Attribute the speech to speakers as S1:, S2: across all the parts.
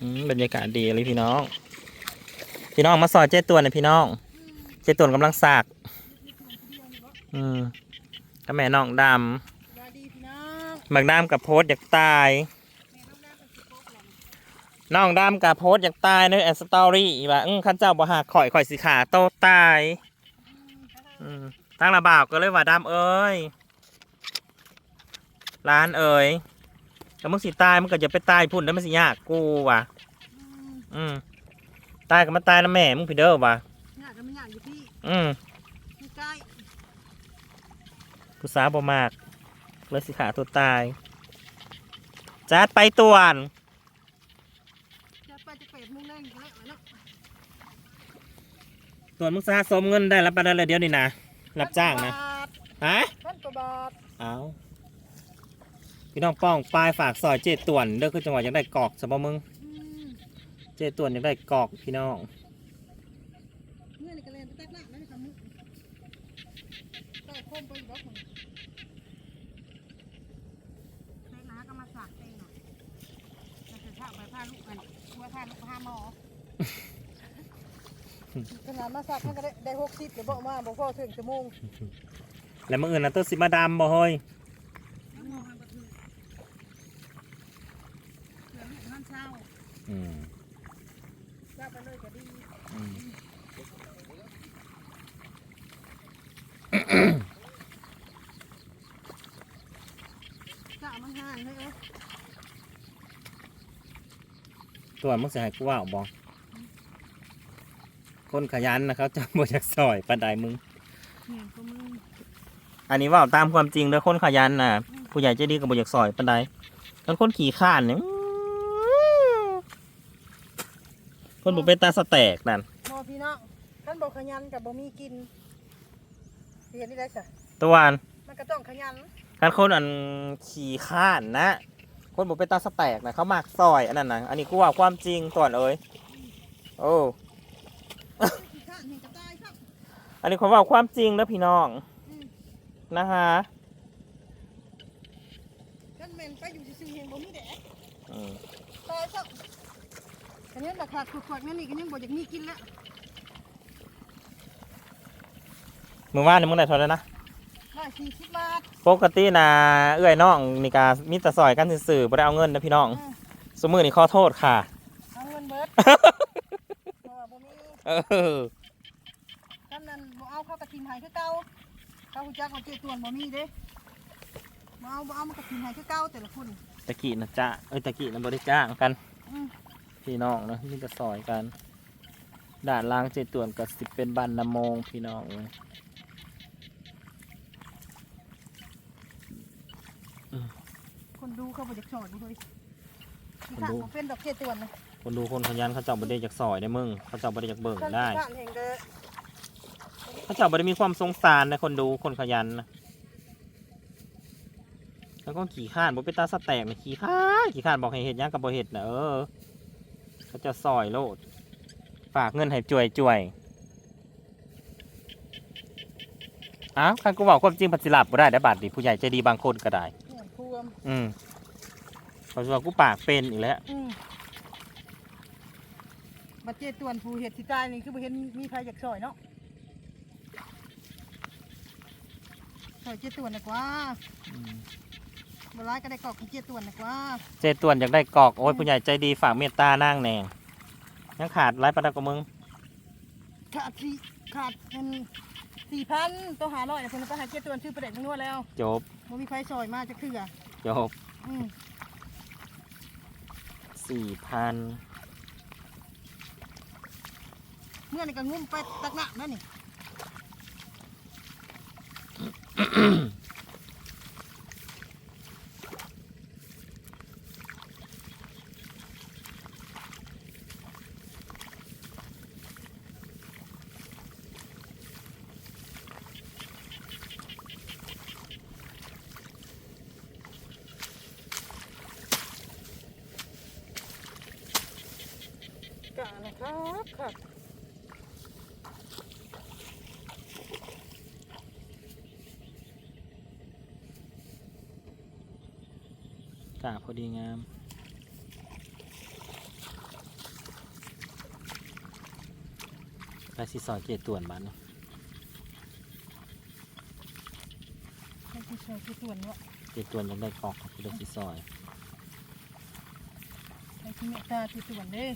S1: อืมบรรยากาศดีเลยพี่น้อง พี่น้องมาซอยเจ๊ตวนหนะพี่น้อง เจ๊ตวนกำลังสากอืมก็แม่น้องด
S2: สวัสดีพี่น้องำ
S1: บักดำกับโพสต์อยากตาย
S2: แม่น้องน้ำกับสิโป๊กแล้วนะ
S1: น้องดำกับโพสต์อยากตายในแอนสตอรี่ว่าอื้อข้าเจ้าบ่หาข่อยข่อยสิขาโตตายอืมตั้งระบาบก็เลยว่าดำเอ้ยร้านเอ้ย ก็มึงสิตายมึงก็จะไปตายพุ่นแล้วมันสิยากกูว่ะ
S2: อืม
S1: อืมตายก็มาตายนะแม่มึงพี่เด้อว่ะ
S2: อยากจะไม่อยากอยู่พี่
S1: อืม
S2: ไม่ใกล้
S1: กูสาบ่มากเลยสิขาตัวตายจัดไปตัวน
S2: จะไปจะเป็ดมุ่งเล่นอีกแล้วเนาะ
S1: ตัวนมึงสะสมเงินได้รับไปได้เลยเดี๋ยวนี้นะรับจ้างนะ
S2: พั
S1: ฮะ
S2: พันกว่าบาท
S1: เอา พี่น้องป้องปลายฝากซอยเจต่วนเด้อคือจังหวะอยากได้กอกสมบ่มึง
S2: อืม
S1: เจต่วนอยากได้กอกพี่น้อง
S2: เมื่อในกระเลนไปตักน้ำนั่นคำมึงก็คมไปอีกดอกหนึ่งเต้นนะก็มาสักเต้นหน่อยจะจะสักไปผ้าลูกกันว่าผ้าลูกผ้าหมอขนาดมาสักมันก็ได้ได้หกสิบเดี๋ยวบอกมาบอกพ่อถึงชั่วโมง
S1: แล้วมื่ออื่นนะตัวสิมาดำบ่เฮ้ย
S2: น้ำมองมันก็คือเหลือลูกน้ำเช้า
S1: อืม
S2: เช้าไปเลยก็ดี
S1: อืม
S2: เช้ามันห่างเลยเอ้ย
S1: ตัวมึงสิให้กูว่าบ่คนขยันนะเขาจะบ่อยากซอยปานใดมึง
S2: เนี่ยก็มึง
S1: อันนี้เว่าตามความจริงเด้อคนขยันน่ะ ผู้ใหญ่ใจดีก็บ่อยากซอยปานใดถ้าคนขี้ข้านเนี่ยคนบ่เป็นตาสแตกนั่น
S2: มอพี่น้องท่านบอกขยันกับบ่มีกินเห็นได้ได้จ้ะ
S1: ตัววาน
S2: มันก็ต้องขยัน
S1: การคนอันขี่ข้านนะ คนบอกเป็นตาสแตกนะเขามากซอยอันนั้นนะอันนี้กูว่าความจริงต่วนเอ้ยโอ้
S2: ขี้ข้านเห็นจะตายครับ
S1: อันนี้คนว่าความจริงนะพี่น้อง
S2: อืม
S1: นะฮะ
S2: กันแม่นไปอยู่ซื่อๆเห็นบ่มีแดด
S1: อืม
S2: ตายครับอันนี้ราคาขวดๆนั่นนี่ก็ยังบ่อยากมีกินแล้ว
S1: มือว่านนี่มึงได้เท่าไหร่นะ
S2: ได้สี่สิบบาท
S1: ปกตินะเอื้อยน้องนี่กามีแต่ซอยกันสื่อๆบ่ได้เอาเงินนะพี่น้อง
S2: อืม
S1: สมมือนี่ขอโทษค่ะ
S2: เอาเงินเบิดเพราะว่าบ่มี
S1: เออ
S2: กันนั้นบ่เอาเข้ากระทินหายคือเก่าเขาฮู้จักว่าเจตวนบ่มีเด้บ่เอาบ่เอามันกระทินหายคือเก่าแต่ละคน
S1: ตะกี้นะจ๊ะเอ้ยตะกี้นะบริจ้างกัน
S2: อืม
S1: พี่น้องนะมีแต่ซอยกัน ด่านล่างเจตวนกับสิเป็นบันนำโมงพี่น้องเอ้ย
S2: คนดูเขาบ่อยากสอนบ่เฮ้ยขี้ข้านบ่เป็นดอกเจตวนนะ
S1: คนดูคนขยันเขาเจ้าบ่ได้จากซอยได้มึงเขาเจ้าบ่ได้จากเบิ่งได้
S2: ขี้ข้านแห่งเด้อ
S1: เขาเจ้าบ่ได้มีความสงสารในะคนดูคนขยันนะแล้วก็ขี่ข้านบ่เป็นตาสแตกนะขี่ข้านขี่ข้านบอกให้เห็ดหยังกับบ่เห็ดนะเออเขาเจะซอยโลด ฝากเงินให้จ่วยจ่วยอ้าวคันกูบอกความจริงปัจจิลับบ่ได้ได้บาดดิผู้ใหญ่ใจดีบางคนก็ได้
S2: เนี่ยพว ม
S1: อืมเขาจะว่ากูปากเป็นอีกแล้ว
S2: อืมบัดเจตวนผู้เห็ดที่ตายนี่คือบ่เห็นมีใครอยากซอยเนาะซอยเจตวนดีกว่า
S1: อืม
S2: บ่ร้ายก็ได้กรอกของเจตวนดีกว่า
S1: เจตวนอยากได้กอกโอ้ยผู้ใหญ่ใจดีฝากเมตตานั่งแนงยังขาดไรประดับกับมึง
S2: ขาดสี่ขาดเป็นสี่พันตัวหาร้อยคนก็หาเจตวนชื่อประเด็นทั้งนวดแล้ว
S1: จบ
S2: บ่มีใครซอยมาจะคือ
S1: จบ
S2: อืม
S1: สี่พัน
S2: เมื่อนี่ก็งุ้มไปตักหนักนั่นนี่ ครับครับ
S1: ตาพอดีงามไปสิสอนเกตตวนบ้านเนาไป
S2: สิสอนเกตตวนเนาะ
S1: เกตตวนยังได้กอกครับไปสิสอน
S2: ไปที่เมตตาเกตตวนเด้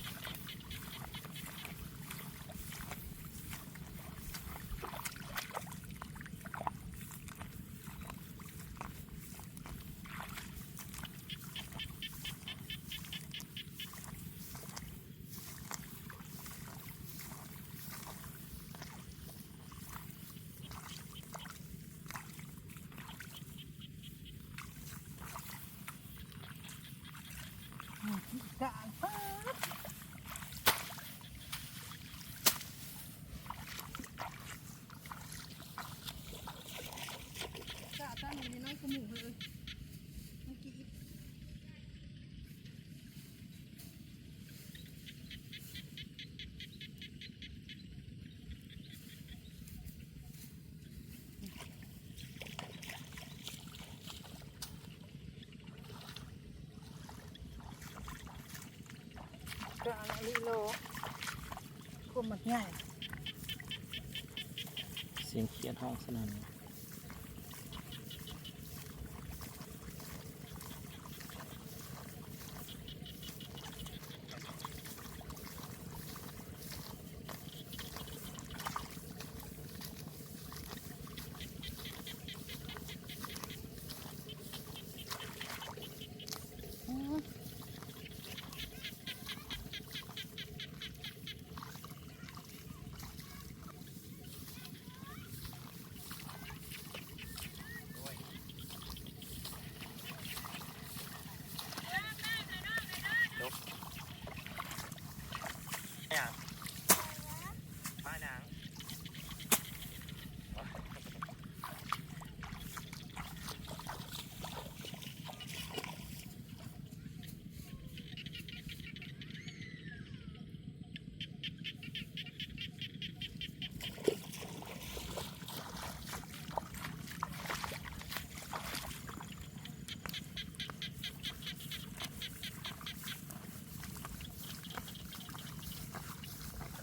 S2: Yeah. ก็อันนี้โลคุมมันง่าย
S1: เสียงเขียนห้องสนั่น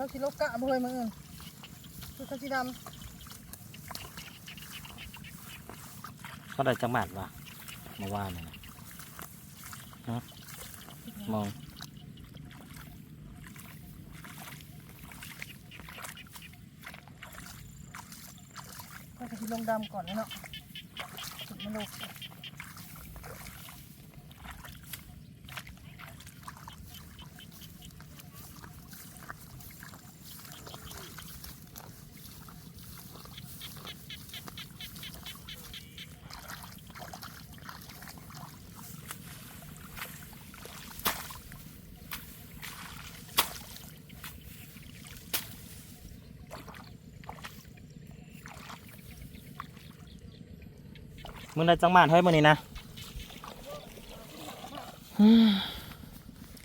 S2: เขาสิลกกะบ่เฮยมึงเอิ้นคือเขาสิด
S1: เขาได้จังหวัดวะมาว่าเนี่ยนะฮะมองำ
S2: เขาสิลงดำก่อนนะเนาะสุดมันลก
S1: มึงได้จังหวัดเฮ้ยมึงนี่นะ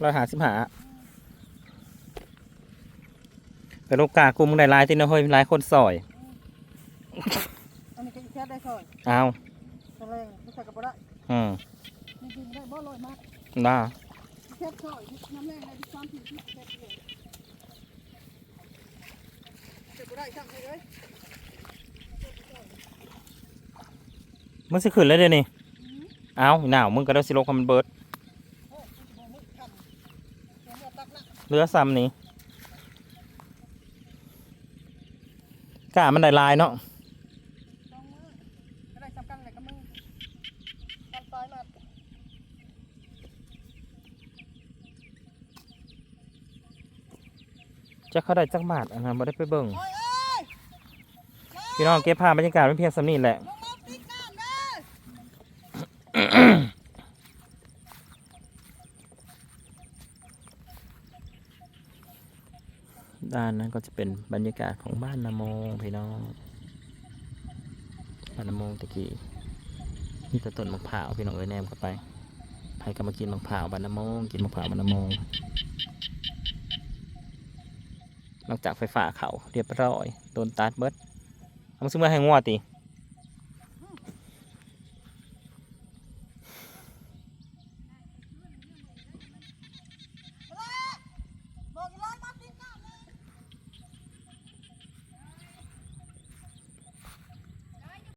S1: เราหาสิบหาแต่ลูกกากูมึงได้หลายที่นะเฮ้ยหลายคนซอย
S2: อันนี้ก็อีแค่ได้ซอย
S1: เอา
S2: ตะแรงเขาใส่กระป๋ได้
S1: อืม
S2: นี่กินได้บ่ลอยมาก
S1: ได้
S2: อีแค่ซอยน้ำแรงได้ที่ซ้ำผิวที่แค่เดียวเก็บบ่ได้ช่างให้เลย
S1: มึงสิขึ้นเลยเดี๋ยวนี้เอาหนาวมึงก็ได้สิโลกคอมันเบิด
S2: โอ้ยบ่มึกทำเดี๋ยวเนี่ยตักละ
S1: เรือซ้ำนี้กามันได้หลายเนาะ
S2: สองมือก็ได้สำคัญเลยกับมือกันปลายมา
S1: จะเขาได้จักบาทอันนั้นบ่ได้ไปเบิ่ง
S2: โอ้ยเอ้ย
S1: พี่น้องเก็บภาพบรรยากาศเป็นเพียงสำนีแหละ
S2: ลงมาติ๊กน้ำเด้อ
S1: ด้านนั้นก็จะเป็นบรรยากาศของบ้านนาโมงพี่น้องบ้านนาโมงตะกี้นี่ตะต้นมะพร้าวพี่น้องเอ้ยแนมเข้าไปใครก็มากินมะพร้าวบ้านนาโมงกินมะพร้าวบ้านนาโมงนอกจากไฟฟ้าเขาเรียบร้อยโดนตัดเบิดเอามาซื้อมาให้งัวตี